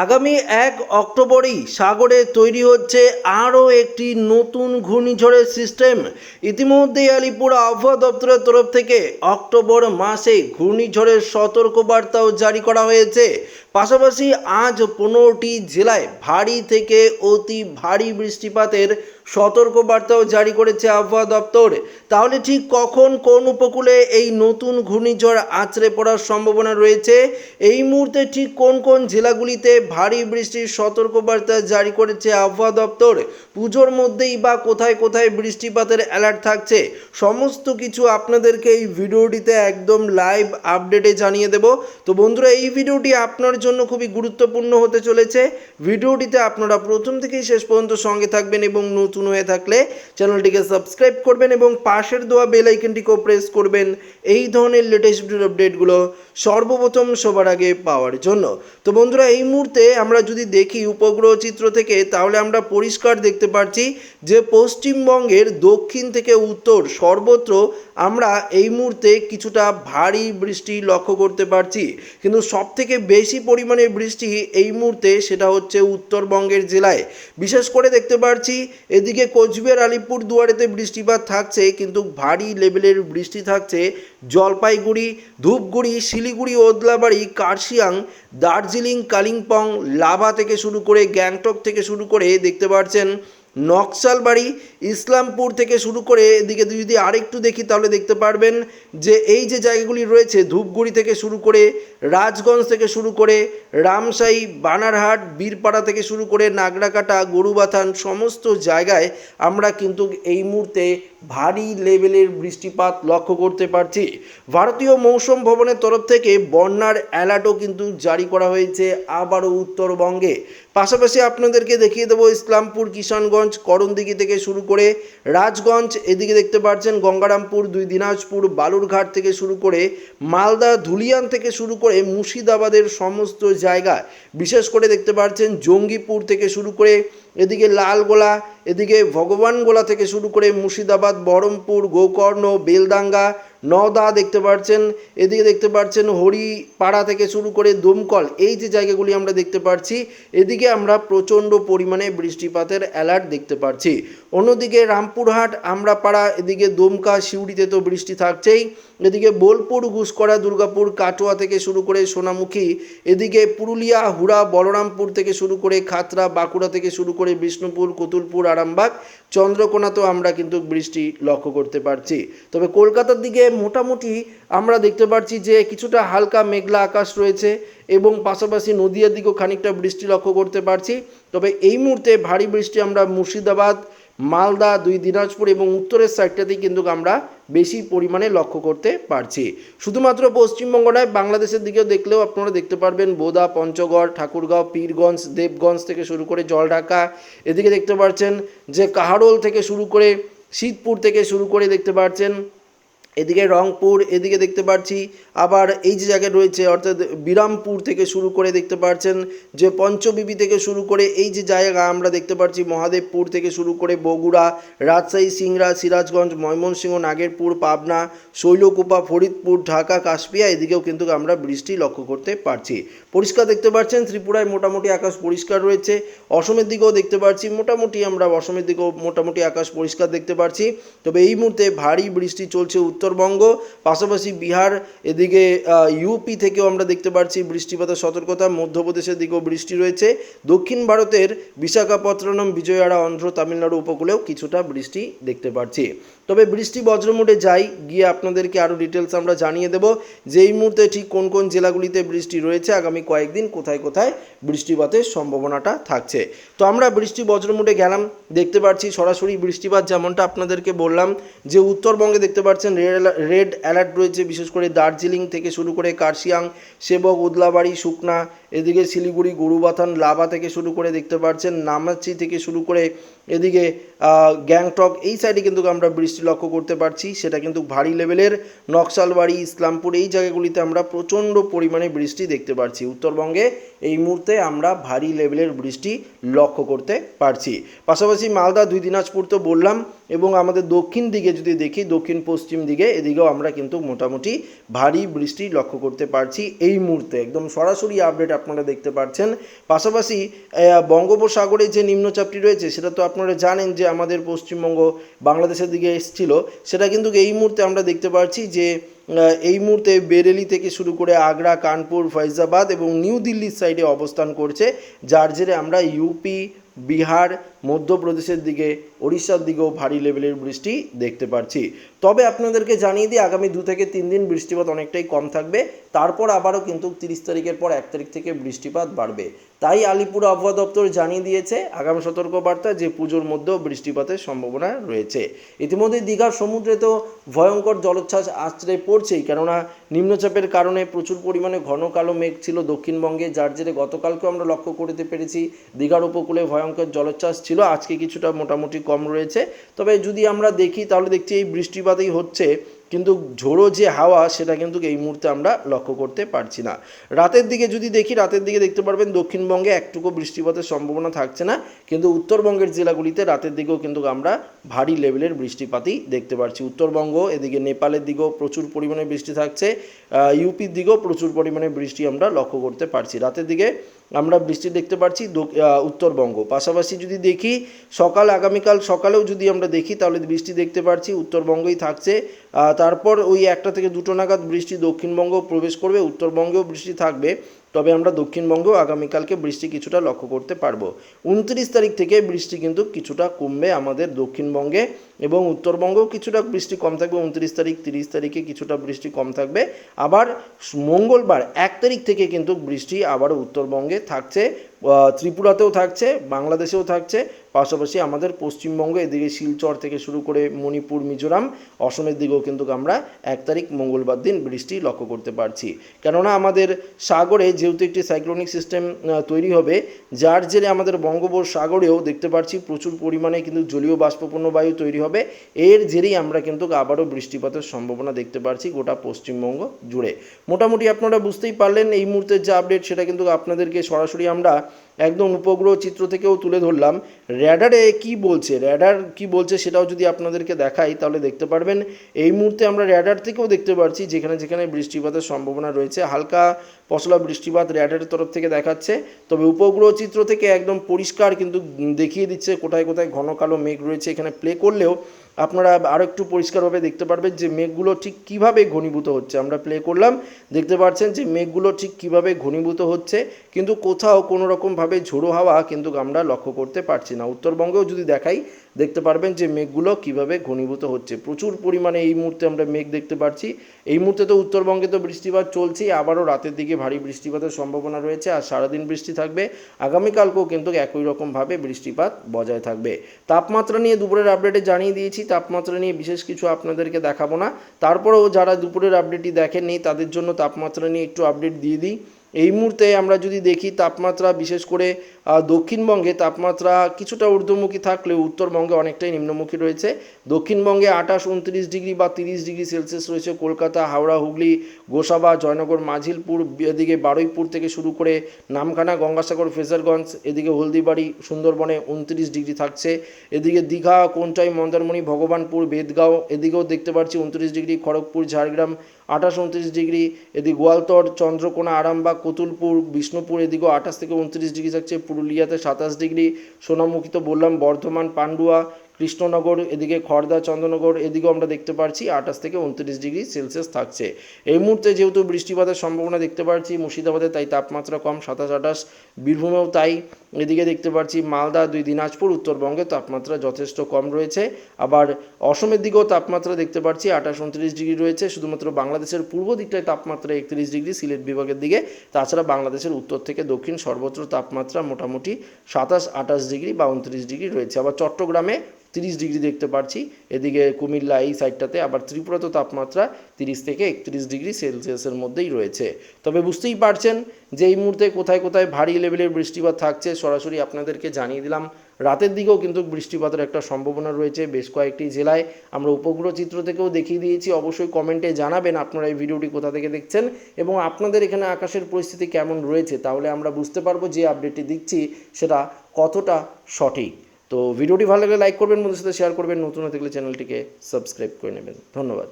আগামী এক অক্টোবরই সাগরে তৈরি হচ্ছে আরও একটি নতুন ঘূর্ণিঝড়ের সিস্টেম। ইতিমধ্যেই আলিপুর আবহাওয়া দপ্তরের তরফ থেকে অক্টোবর মাসে ঘূর্ণিঝড়ের সতর্কবার্তাও জারি করা হয়েছে। পাশাপাশি আজ পনেরোটি জেলায় ভারী থেকে অতি ভারী বৃষ্টিপাতের সতর্কবার্তাও জারি করেছে আবহাওয়া দপ্তর। তাহলে ঠিক কখন কোন উপকূলে এই নতুন ঘূর্ণিঝড় আছড়ে পড়ার সম্ভাবনা রয়েছে? এই মুহূর্তে ঠিক কোন কোন জেলাগুলিতে ভারী বৃষ্টির সতর্কবার্তা জারি করেছে আবহাওয়া দপ্তর? পুজোর মধ্যেই বা কোথায় কোথায় বৃষ্টিপাতের অ্যালার্ট থাকছে? সমস্ত কিছু আপনাদেরকে এই ভিডিওটিতে একদম লাইভ আপডেটে জানিয়ে দেব। তো বন্ধুরা, এই ভিডিওটি আপনার জন্য খুবই গুরুত্বপূর্ণ হতে চলেছে। ভিডিওটিতে আপনারা প্রথম থেকেই শেষ পর্যন্ত সঙ্গে থাকবেন এবং নতুন হয়ে থাকলে চ্যানেলটিকে সাবস্ক্রাইব করবেন এবং পাশের দেওয়া বেল আইকনটিকেও প্রেস করবেন। এই ধরনের লেটেস্ট ভিডিওর আপডেটগুলো সর্বপ্রথম সবার আগে পাওয়ার জন্য। তো বন্ধুরা, এই মুহূর্তে আমরা যদি দেখি উপগ্রহ চিত্র থেকে, তাহলে আমরা পরিষ্কার দেখতে পাচ্ছি যে পশ্চিমবঙ্গের দক্ষিণ থেকে উত্তর সর্বত্র আমরা এই মুহূর্তে কিছুটা ভারী বৃষ্টি লক্ষ্য করতে পারছি। কিন্তু সব থেকে বেশি পরিমাণে বৃষ্টি এই মুহূর্তে সেটা হচ্ছে উত্তরবঙ্গের জেলায়। বিশেষ করে দেখতে পাচ্ছি এদিকে কোচবিহার, আলিপুর দুয়ারেতে বৃষ্টিপাত থাকছে, কিন্তু ভারী লেভেলের বৃষ্টি থাকছে জলপাইগুড়ি, ধূপগুড়ি, শিলিগুড়ি, ওদলাবাড়ি, কার্শিয়াং, দার্জিলিং, কালিম্পং, লাভা থেকে শুরু করে গ্যাংটক থেকে শুরু করে দেখতে পাচ্ছেন নকশালবাড়ি ইসলামপুর থেকে শুরু করে এদিকে যদি আরেকটু দেখি তাহলে দেখতে পারবেন যে এই যে জায়গাগুলি রয়েছে, ধূপগুড়ি থেকে শুরু করে রাজগঞ্জ থেকে শুরু করে রামসাই বানারহাট, বীরপাড়া থেকে শুরু করে নাগরাকাটা, গরুবাথান সমস্ত জায়গায় আমরা কিন্তু এই মুহূর্তে ভারী লেভেলের বৃষ্টিপাত লক্ষ্য করতে পারছি। ভারতীয় মৌসুম ভবনের তরফ থেকে বন্যার অ্যালার্টও কিন্তু জারি করা হয়েছে আবারও উত্তরবঙ্গে। পাশাপাশি আপনাদেরকে দেখিয়ে দেবো ইসলামপুর, কিষানগঞ্জ, করণদিঘি থেকে শুরু করে রাজগঞ্জ। এদিকে দেখতে পাচ্ছেন গঙ্গারামপুর, দুই দিনাজপুর, বালুরঘাট থেকে শুরু করে মালদা, ধুলিয়ান থেকে শুরু করে মুর্শিদাবাদের সমস্ত জায়গা। বিশেষ করে দেখতে পাচ্ছেন জঙ্গিপুর থেকে শুরু করে এদিকে লালগোলা, এদিকে ভগবানগোলা থেকে শুরু করে মুর্শিদাবাদ, বহরমপুর, গোকর্ণ বেলদাঙ্গা নওদা দেখতে পাচ্ছেন এদিকে দেখতে পাচ্ছেন হরিপাড়া থেকে শুরু করে দমকল, এই যে জায়গাগুলি আমরা দেখতে পাচ্ছি এদিকে আমরা প্রচণ্ড পরিমাণে বৃষ্টিপাতের অ্যালার্ট দেখতে পাচ্ছি অন্যদিকে রামপুরহাট, আমরাপাড়া, এদিকে দমকা, সিউড়িতে তো বৃষ্টি থাকছেই, এদিকে বোলপুর ঘুষকরা দুর্গাপুর, কাটোয়া থেকে শুরু করে সোনামুখী, এদিকে পুরুলিয়া, হুড়া, বলরামপুর থেকে শুরু করে খাতরা, বাঁকুড়া থেকে শুরু করে বিষ্ণুপুর, কতুলপুর, আরামবাগ, চন্দ্রকোনাতেও আমরা কিন্তু বৃষ্টি লক্ষ্য করতে পারছি। তবে কলকাতার দিকে মোটামুটি আমরা দেখতে পাচ্ছি যে কিছুটা হালকা মেঘলা আকাশ রয়েছে এবং পাশাপাশি নদীয়ার দিকেও খানিকটা বৃষ্টি লক্ষ্য করতে পারছি। তবে এই মুহূর্তে ভারী বৃষ্টি আমরা মুর্শিদাবাদ, মালদা, দুই দিনাজপুর এবং উত্তরের সাইডটাতেই কিন্তু আমরা বেশি পরিমাণে লক্ষ্য করতে পারছি। শুধুমাত্র পশ্চিমবঙ্গ নয়, বাংলাদেশের দিকেও দেখলেও আপনারা দেখতে পারবেন বোদা, পঞ্চগড়, ঠাকুরগাঁও, পীরগঞ্জ, দেবগঞ্জ থেকে শুরু করে জলঢাকা, এদিকে দেখতে পাচ্ছেন যে কাহারোল থেকে শুরু করে শীতপুর থেকে শুরু করে দেখতে পাচ্ছেন এদিকে রংপুর, এদিকে দেখতে পাচ্ছি আবার এই যে জায়গায় রয়েছে, অর্থাৎ বিরামপুর থেকে শুরু করে দেখতে পাচ্ছেন যে পঞ্চবিবি থেকে শুরু করে এই যে জায়গা আমরা দেখতে পাচ্ছি মহাদেবপুর থেকে শুরু করে বগুড়া, রাজশাহী, সিংড়া, সিরাজগঞ্জ, ময়মনসিংহ, নাগেরপুর, পাবনা, শৈলকুপা, ফরিদপুর, ঢাকা, কাশপিয়া, এদিকেও কিন্তু আমরা বৃষ্টি লক্ষ্য করতে পারছি। পরিষ্কার দেখতে পাচ্ছেন ত্রিপুরায় মোটামুটি আকাশ পরিষ্কার রয়েছে, অসমের দিকেও দেখতে পাচ্ছি মোটামুটি আমরা অসমের দিকেও মোটামুটি আকাশ পরিষ্কার দেখতে পাচ্ছি তবে এই মুহূর্তে ভারী বৃষ্টি চলছে উত্তরবঙ্গ, পাশাপাশি বিহার, এদিকে ইউপি থেকেও আমরা দেখতে পাচ্ছি বৃষ্টিপাতের সতর্কতা, মধ্যপ্রদেশের দিকেও বৃষ্টি রয়েছে। দক্ষিণ ভারতের বিশাখাপত্তনম, বিজয়াড়া, অন্ধ্র, তামিলনাড়ু উপকূলেও কিছুটা বৃষ্টি দেখতে পাচ্ছি তবে বৃষ্টি বজ্রমুটে যাই, গিয়ে আপনাদেরকে আরও ডিটেলস আমরা জানিয়ে দেব যে এই মুহূর্তে ঠিক কোন কোন জেলাগুলিতে বৃষ্টি রয়েছে, আগামী কয়েকদিন কোথায় কোথায় বৃষ্টিপাতের সম্ভাবনাটা থাকছে। তো আমরা বৃষ্টি বজ্রমুটে গেলাম, দেখতে পাচ্ছি সরাসরি বৃষ্টিপাত যেমনটা আপনাদেরকে বললাম, যে উত্তরবঙ্গে দেখতে পাচ্ছেন রেড রেড অ্যালার্ট রয়েছে, বিশেষ করে দার্জিলিং থেকে শুরু করে কার্শিয়াং, সেবক, উদলাবাড়ি সুকনা এদিকে শিলিগুড়ি, গরুবাথান, লাভা থেকে শুরু করে দেখতে পাচ্ছেন নামাচি থেকে শুরু করে এদিকে গ্যাংটক, এই সাইডে কিন্তু আমরা বৃষ্টি লক্ষ্য করতে পারছি। সেটা কিন্তু ভারী লেভেলের নকশালবাড়ি, ইসলামপুর, এই জায়গাগুলিতে আমরা প্রচণ্ড পরিমাণে বৃষ্টি দেখতে পারছি। উত্তরবঙ্গে এই মুহূর্তে আমরা ভারী লেভেলের বৃষ্টি লক্ষ্য করতে পারছি। পাশাপাশি মালদা, দুই দিনাজপুর তো বললাম এবং আমাদের দক্ষিণ দিকে যদি দেখি, দক্ষিণ পশ্চিম দিকে, এদিকেও আমরা কিন্তু মোটামুটি ভারী বৃষ্টি লক্ষ্য করতে পারছি এই মুহূর্তে। একদম সরাসরি আপডেট আপনারা দেখতে পাচ্ছেন। পাশাপাশি বঙ্গোপসাগরে যে নিম্নচাপটি রয়েছে, সেটা তো আপনারা জানেন যে আমাদের পশ্চিমবঙ্গ বাংলাদেশের দিকে এসেছিল। সেটা কিন্তু এই মুহূর্তে আমরা দেখতে পাচ্ছি যে এই মুহূর্তে বেরেলি থেকে শুরু করে আগ্রা, কানপুর ফৈজাবাদ এবং নিউ দিল্লির সাইডে অবস্থান করছে। যার জেরে আমরা ইউপি, বিহার, মধ্যপ্রদেশের দিকে ওড়িশার দিকেও ভারী লেভেলের বৃষ্টি দেখতে পাচ্ছি তবে আপনাদেরকে জানিয়ে দিই, আগামী দু থেকে তিন দিন বৃষ্টিপাত অনেকটাই কম থাকবে। তারপর আবারও কিন্তু তিরিশ তারিখের পর এক তারিখ থেকে বৃষ্টিপাত বাড়বে। তাই আলিপুর আবহাওয়া দপ্তর জানিয়ে দিয়েছে, আগামী সতর্কবার্তা যে পুজোর মধ্যেও বৃষ্টিপাতের সম্ভাবনা রয়েছে। ইতিমধ্যে দীঘার সমুদ্রে তো ভয়ঙ্কর জলোচ্ছ্বাস আশ্রয় পড়ছেই, কেননা নিম্নচাপের কারণে প্রচুর পরিমাণে ঘন কালো মেঘ ছিল দক্ষিণবঙ্গে, যার জেরে গতকালকেও আমরা লক্ষ্য করতে পেরেছি, দীঘার উপকূলে ভয়ঙ্কর জলোচ্ছ্বাস ছিল। আজকে কিছুটা মোটামুটি কম রয়েছে। তবে যদি আমরা দেখি, তাহলে দেখছি এই বৃষ্টিপাতই হচ্ছে, কিন্তু ঝোড়ো যে হাওয়া, সেটা কিন্তু এই মুহূর্তে আমরা লক্ষ্য করতে পারছি না। রাতের দিকে যদি দেখি, রাতের দিকে দেখতে পারবেন, দক্ষিণবঙ্গে একটুকু বৃষ্টিপাতের সম্ভাবনা থাকছে না, কিন্তু উত্তরবঙ্গের জেলাগুলিতে রাতের দিকেও কিন্তু আমরা ভারী লেভেলের বৃষ্টিপাতই দেখতে পাচ্ছি উত্তরবঙ্গ, এদিকে নেপালের দিকেও প্রচুর পরিমাণে বৃষ্টি থাকছে ইউপির দিকেও প্রচুর পরিমাণে বৃষ্টি আমরা লক্ষ্য করতে পারছি। রাতের দিকে আমরা বৃষ্টি দেখতে পাচ্ছি উত্তরবঙ্গ। পাশাপাশি যদি দেখি, সকাল, আগামীকাল সকালেও যদি আমরা দেখি, তাহলে বৃষ্টি দেখতে পাচ্ছি উত্তরবঙ্গই থাকছে। তারপর ওই একটা থেকে দুটো নাগাদ বৃষ্টি দক্ষিণবঙ্গ প্রবেশ করবে, উত্তরবঙ্গেও বৃষ্টি থাকবে। তবে আমরা দক্ষিণবঙ্গেও আগামীকালকে বৃষ্টি কিছুটা লক্ষ্য করতে পারব। উনত্রিশ তারিখ থেকে বৃষ্টি কিন্তু কিছুটা কমবে আমাদের দক্ষিণবঙ্গে এবং উত্তরবঙ্গেও কিছুটা বৃষ্টি কম থাকবে। উনত্রিশ তারিখ, তিরিশ তারিখে কিছুটা বৃষ্টি কম থাকবে। আবার মঙ্গলবার এক তারিখ থেকে কিন্তু বৃষ্টি আবারও উত্তরবঙ্গে থাকছে। ত্রিপুরাতেও থাকছে, বাংলাদেশেও থাকছে, পাশাপাশি আমাদের পশ্চিমবঙ্গ, এদিকে শিলচর থেকে শুরু করে মণিপুর, মিজোরাম, অসমের দিকেও কিন্তু আমরা এক তারিখ মঙ্গলবার দিন বৃষ্টি লক্ষ্য করতে পারছি। কেননা আমাদের সাগরে যেহেতু একটি সাইক্লোনিক সিস্টেম তৈরি হবে, যার জেরে আমাদের বঙ্গোপসাগরেও দেখতে পাচ্ছি প্রচুর পরিমাণে কিন্তু জলীয় বাষ্পপূর্ণ বায়ু তৈরি হবে। এর জেরেই আমরা কিন্তু আবারও বৃষ্টিপাতের সম্ভাবনা দেখতে পাচ্ছি গোটা পশ্চিমবঙ্গ জুড়ে। মোটামুটি আপনারা বুঝতেই পারলেন, এই মুহূর্তের যে আপডেট সেটা কিন্তু আপনাদেরকে সরাসরি আমরা একদম উপগ্রহ চিত্র থেকেও তুলে ধরলাম। র্যাডারে কি বলছে? র্যাডার কি বলছে সেটাও যদি আপনাদেরকে দেখাই, তাহলে দেখতে পারবেন। এই মুহূর্তে আমরা র্যাডার থেকেও দেখতে পাচ্ছি যেখানে যেখানে বৃষ্টিপাতের সম্ভাবনা রয়েছে। হালকা পশলা বৃষ্টিপাত র্যাডারের তরফ থেকে দেখাচ্ছে। তবে উপগ্রহ চিত্র থেকে একদম পরিষ্কার কিন্তু দেখিয়ে দিচ্ছে, কোথায় কোথায় ঘন কালো মেঘ রয়েছে এখানে প্লে করলেও। আপনারা আরও একটু পরিষ্কারভাবে দেখতে পারবেন যে মেঘগুলো ঠিক কীভাবে ঘনীভূত হচ্ছে। আমরা প্লে করলাম, দেখতে পাচ্ছেন যে মেঘগুলো ঠিক কীভাবে ঘনীভূত হচ্ছে, কিন্তু কোথাও কোনোরকমভাবে ঝোড়ো হাওয়া কিন্তু আমরা লক্ষ্য করতে পারছি না। উত্তরবঙ্গেও যদি দেখাই দেখতে পারবেন যে মেঘগুলো কীভাবে ঘনীভূত হচ্ছে। প্রচুর পরিমাণে এই মুহূর্তে আমরা মেঘ দেখতে পাচ্ছি এই মুহূর্তে তো উত্তরবঙ্গে তো বৃষ্টিপাত চলছেই, আবারও রাতের দিকে ভারী বৃষ্টিপাতের সম্ভাবনা রয়েছে আর সারাদিন বৃষ্টি থাকবে। আগামীকালকেও কিন্তু একই রকমভাবে বৃষ্টিপাত বজায় থাকবে। তাপমাত্রা নিয়ে দুপুরের আপডেটে জানিয়ে দিয়েছি। তাপমাত্রা নিয়ে বিশেষ কিছু আপনাদেরকে দেখাবো না। তারপরেও যারা দুপুরের আপডেটটি দেখেননি, তাদের জন্য তাপমাত্রা নিয়ে একটু আপডেট দিয়ে দিই। এই মুহূর্তে আমরা যদি দেখি তাপমাত্রা বিশেষ করে দক্ষিণবঙ্গে তাপমাত্রা কিছুটা ঊর্ধ্বমুখী থাকলেও উত্তরবঙ্গে অনেকটাই নিম্নমুখী রয়েছে। দক্ষিণবঙ্গে আঠাশ, উনত্রিশ ডিগ্রি বা তিরিশ ডিগ্রি সেলসিয়াস রয়েছে কলকাতা, হাওড়া, হুগলি, গোসাবা, জয়নগর, মাঝিলপুর, এদিকে বারুইপুর থেকে শুরু করে নামখানা, গঙ্গাসাগর, ফেজারগঞ্জ, এদিকে হলদিবাড়ি, সুন্দরবনে উনত্রিশ ডিগ্রি থাকছে। এদিকে দীঘা, কোনটাই, মন্দারমণি, ভগবানপুর বেদগাঁও এদিকেও দেখতে পাচ্ছি উনত্রিশ ডিগ্রি, খড়গপুর, ঝাড়গ্রাম, আঠাশ, উনত্রিশ ডিগ্রি। এদিকে গোয়ালতর, চন্দ্রকোনা, আরামবাগ, কতুলপুর, বিষ্ণুপুর, এদিকেও আঠাশ থেকে উনত্রিশ ডিগ্রি থাকছে। পুরুলিয়াতে সাতাশ ডিগ্রি সোনামুখী তো বললাম বর্ধমান পান্ডুয়া কৃষ্ণনগর, এদিকে খড়দা চন্দ্রনগর এদিকেও আমরা দেখতে পাচ্ছি আঠাশ থেকে উনত্রিশ ডিগ্রি সেলসিয়াস থাকছে। এই মুহূর্তে যেহেতু বৃষ্টিপাতের সম্ভাবনা দেখতে পাচ্ছি মুর্শিদাবাদে তাই তাপমাত্রা কম, সাতাশ, আঠাশ, বীরভূমেও তাই। এদিকে দেখতে পাচ্ছি মালদা, দুই দিনাজপুর, উত্তরবঙ্গে তাপমাত্রা যথেষ্ট কম রয়েছে। আবার অসমের দিকেও তাপমাত্রা দেখতে পাচ্ছি আঠাশ, উনত্রিশ ডিগ্রি রয়েছে। শুধুমাত্র বাংলাদেশের পূর্ব দিকটায় তাপমাত্রা একত্রিশ ডিগ্রি, সিলেট বিভাগের দিকে। তাছাড়া বাংলাদেশের উত্তর থেকে দক্ষিণ সর্বত্র তাপমাত্রা মোটামুটি সাতাশ, আঠাশ ডিগ্রি বা উনত্রিশ ডিগ্রি রয়েছে। আবার চট্টগ্রামে তিরিশ ডিগ্রি দেখতে পাচ্ছি এদিকে কুমিল্লা এই সাইডটাতে আবার ত্রিপুরাতে তাপমাত্রা তিরিশ থেকে একত্রিশ ডিগ্রি সেলসিয়াসের মধ্যেই রয়েছে। তবে বুঝতেই পারছেন যে এই মুহূর্তে কোথায় কোথায় ভারী লেভেলের বৃষ্টিপাত থাকছে, সরাসরি আপনাদেরকে জানিয়ে দিলাম। রাতের দিকেও কিন্তু বৃষ্টিপাতের একটা সম্ভাবনা রয়েছে বেশ কয়েকটি জেলায়। আমরা উপগ্রহ চিত্র থেকেও দেখিয়ে দিয়েছি, অবশ্যই কমেন্টে জানাবেন আপনারা এই ভিডিওটি কোথা থেকে দেখছেন এবং আপনাদের এখানে আকাশের পরিস্থিতি কেমন রয়েছে, তাহলে আমরা বুঝতে পারব যে আপডেটটি দিচ্ছি সেটা কতটা সঠিক। তো ভিডিওটি ভালো লাগলে লাইক করবেন, বন্ধুদের সাথে শেয়ার করবেন, নতুন হতে গেলে চ্যানেলটিকে সাবস্ক্রাইব করে নেবেন। ধন্যবাদ।